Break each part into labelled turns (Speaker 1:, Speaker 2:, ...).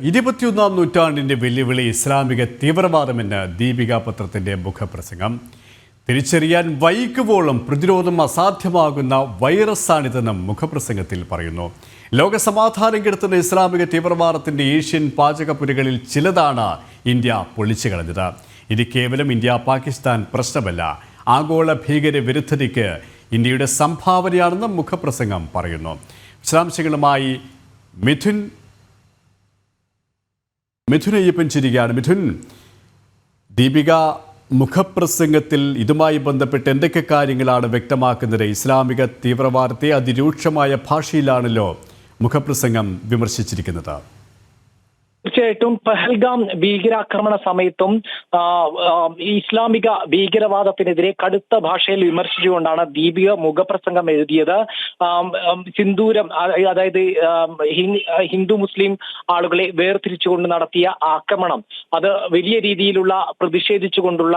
Speaker 1: ഇരുപത്തിയൊന്നാം നൂറ്റാണ്ടിന്റെ വെല്ലുവിളി ഇസ്ലാമിക തീവ്രവാദമെന്ന് ദീപിക പത്രത്തിന്റെ മുഖപ്രസംഗം. തിരിച്ചറിയാൻ വൈകുവോളം പ്രതിരോധം അസാധ്യമാകുന്ന വൈറസാണിതെന്ന് മുഖപ്രസംഗത്തിൽ പറയുന്നു. ലോകസമാധാനം കെടുത്തുന്ന ഇസ്ലാമിക തീവ്രവാദത്തിന്റെ ഏഷ്യൻ പാചകപ്പുരകളിൽ ചിലതാണ് ഇന്ത്യ പൊളിച്ചു കളഞ്ഞത് ഇത് കേവലം ഇന്ത്യ പാകിസ്ഥാൻ പ്രശ്നമല്ല. ആഗോള ഭീകര വിരുദ്ധതയ്ക്ക് ഇന്ത്യയുടെ സംഭാവനയാണെന്നും മുഖപ്രസംഗം പറയുന്നു. വിശദാംശങ്ങളുമായി മിഥുൻ മിഥുൻ അയ്യപ്പൻ ചിരികയാണ് മിഥുൻ ദീപിക മുഖപ്രസംഗത്തിൽ ഇതുമായി ബന്ധപ്പെട്ട് എന്തൊക്കെ കാര്യങ്ങളാണ് വ്യക്തമാക്കുന്നത്? ഇസ്ലാമിക തീവ്രവാദത്തെ അതിരൂക്ഷമായ ഭാഷയിലാണല്ലോ മുഖപ്രസംഗം വിമർശിച്ചിരിക്കുന്നത്.
Speaker 2: തീർച്ചയായിട്ടും പഹൽഗാം ഭീകരാക്രമണ സമയത്തും ഇസ്ലാമിക ഭീകരവാദത്തിനെതിരെ കടുത്ത ഭാഷയിൽ വിമർശിച്ചുകൊണ്ടാണ് ദീപിക മുഖപ്രസംഗം എഴുതിയത്. സിന്ദൂരം അതായത് ഹിന്ദു മുസ്ലിം ആളുകളെ വേർതിരിച്ചുകൊണ്ട് നടത്തിയ ആക്രമണം. അത് വലിയ രീതിയിലുള്ള പ്രതിഷേധിച്ചുകൊണ്ടുള്ള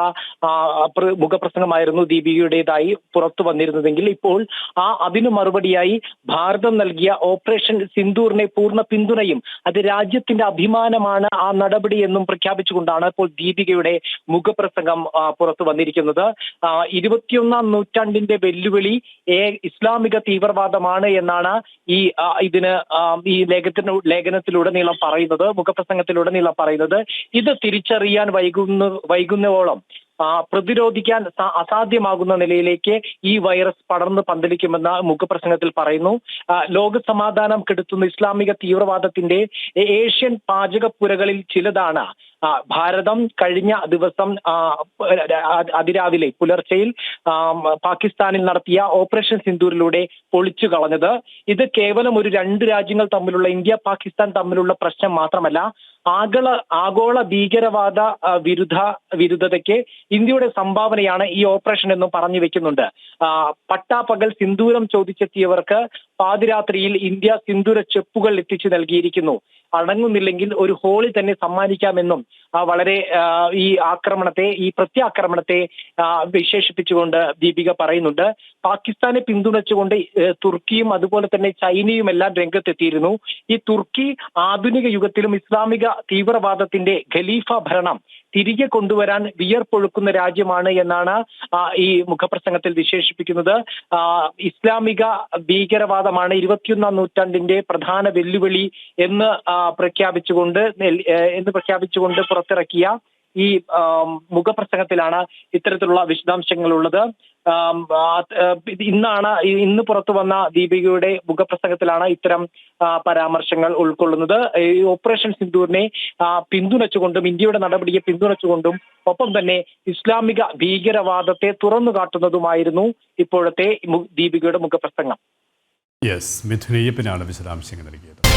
Speaker 2: മുഖപ്രസംഗമായിരുന്നു ദീപികയുടേതായി പുറത്തു വന്നിരുന്നതെങ്കിൽ ഇപ്പോൾ ആ അതിനു മറുപടിയായി ഭാരതം നൽകിയ ഓപ്പറേഷൻ സിന്ദൂറിനെ പൂർണ പിന്തുണയും അത് രാജ്യത്തിന്റെ അഭിമാനമാണ് ആ നടപടി എന്നും പ്രഖ്യാപിച്ചുകൊണ്ടാണ് ഇപ്പോൾ ദീപികയുടെ മുഖപ്രസംഗം പുറത്തു വന്നിരിക്കുന്നത്. ഇരുപത്തിയൊന്നാം നൂറ്റാണ്ടിന്റെ വെല്ലുവിളി ഇസ്ലാമിക തീവ്രവാദമാണ് എന്നാണ് ഈ ഇതിന് ഈ ലേഖനത്തിന് ലേഖനത്തിലുടനീളം പറയുന്നത് മുഖപ്രസംഗത്തിലുടനീളം പറയുന്നത്. ഇത് തിരിച്ചറിയാൻ വൈകുന്ന വൈകുന്നവോളം പ്രതിരോധിക്കാൻ അസാധ്യമാകുന്ന നിലയിലേക്ക് ഈ വൈറസ് പടർന്ന് പന്തലിക്കുമെന്ന് മുഖപ്രസംഗത്തിൽ പറയുന്നു. ലോക സമാധാനം കെടുത്തുന്ന ഇസ്ലാമിക തീവ്രവാദത്തിന്റെ ഏഷ്യൻ പാചകപ്പുരകളിൽ ചിലതാണ്. ഭാരതം കഴിഞ്ഞ ദിവസം അതിരാവിലെ പുലർച്ചയിൽ പാകിസ്ഥാനിൽ നടത്തിയ ഓപ്പറേഷൻ സിന്ദൂരിലൂടെ പൊളിച്ചു കളഞ്ഞത്. ഇത് കേവലം ഒരു രണ്ട് രാജ്യങ്ങൾ തമ്മിലുള്ള ഇന്ത്യ പാകിസ്ഥാൻ തമ്മിലുള്ള പ്രശ്നം മാത്രമല്ല ആഗോള ആഗോള ഭീകരവാദ വിരുദ്ധ വിരുദ്ധതയ്ക്ക് ഇന്ത്യയുടെ സംഭാവനയാണ് ഈ ഓപ്പറേഷൻ എന്നും പറഞ്ഞു വെക്കുന്നുണ്ട്. പട്ടാപ്പകൽ സിന്ദൂരം ചോദിച്ചെത്തിയവർക്ക് പാതിരാത്രിയിൽ ഇന്ത്യ സിന്ദൂര ചെപ്പുകൾ എത്തിച്ചു നൽകിയിരിക്കുന്നു. അടങ്ങുന്നില്ലെങ്കിൽ ഒരു ഹോളി തന്നെ സമ്മാനിക്കാമെന്നും വളരെ ഈ ആക്രമണത്തെ ഈ പ്രത്യാക്രമണത്തെ വിശേഷിപ്പിച്ചുകൊണ്ട് ദീപിക പറയുന്നുണ്ട്. പാകിസ്ഥാനെ പിന്തുണച്ചുകൊണ്ട് തുർക്കിയും അതുപോലെ തന്നെ ചൈനയും എല്ലാം രംഗത്തെത്തിയിരുന്നു. ഈ തുർക്കി ആധുനിക യുഗത്തിലും ഇസ്ലാമിക തീവ്രവാദത്തിന്റെ ഖലീഫ ഭരണം തിരികെ കൊണ്ടുവരാൻ വിയർപ്പൊഴുക്കുന്ന രാജ്യമാണ് എന്നാണ് ഈ മുഖപ്രസംഗത്തിൽ വിശേഷിപ്പിക്കുന്നത്. ഇസ്ലാമിക ഇസ്ലാമിക ഭീകരവാദമാണ് ഇരുപത്തിയൊന്നാം നൂറ്റാണ്ടിന്റെ പ്രധാന വെല്ലുവിളി എന്ന് പ്രഖ്യാപിച്ചുകൊണ്ട് എന്ന് പ്രഖ്യാപിച്ചുകൊണ്ട് പുറത്തിറക്കിയ ഈ മുഖപ്രസംഗത്തിലാണ് ഇത്തരത്തിലുള്ള വിശദാംശങ്ങളുള്ളത്. ഇന്നാണ് ഇന്ന് പുറത്തു വന്ന ദീപികയുടെ മുഖപ്രസംഗത്തിലാണ് ഇത്തരം പരാമർശങ്ങൾ ഉൾക്കൊള്ളുന്നത്. ഓപ്പറേഷൻ സിന്ദൂറിനെ പിന്തുണച്ചുകൊണ്ടും ഇന്ത്യയുടെ നടപടിയെ പിന്തുണച്ചുകൊണ്ടും ഒപ്പം തന്നെ ഇസ്ലാമിക ഭീകരവാദത്തെ തുറന്നു കാട്ടുന്നതുമായിരുന്നു ഇപ്പോഴത്തെ ദീപികയുടെ മുഖപ്രസംഗം.
Speaker 1: യെസ് മിഥുൻ അയ്യപ്പനാണ് വിശദാംശങ്ങൾ നൽകിയത്.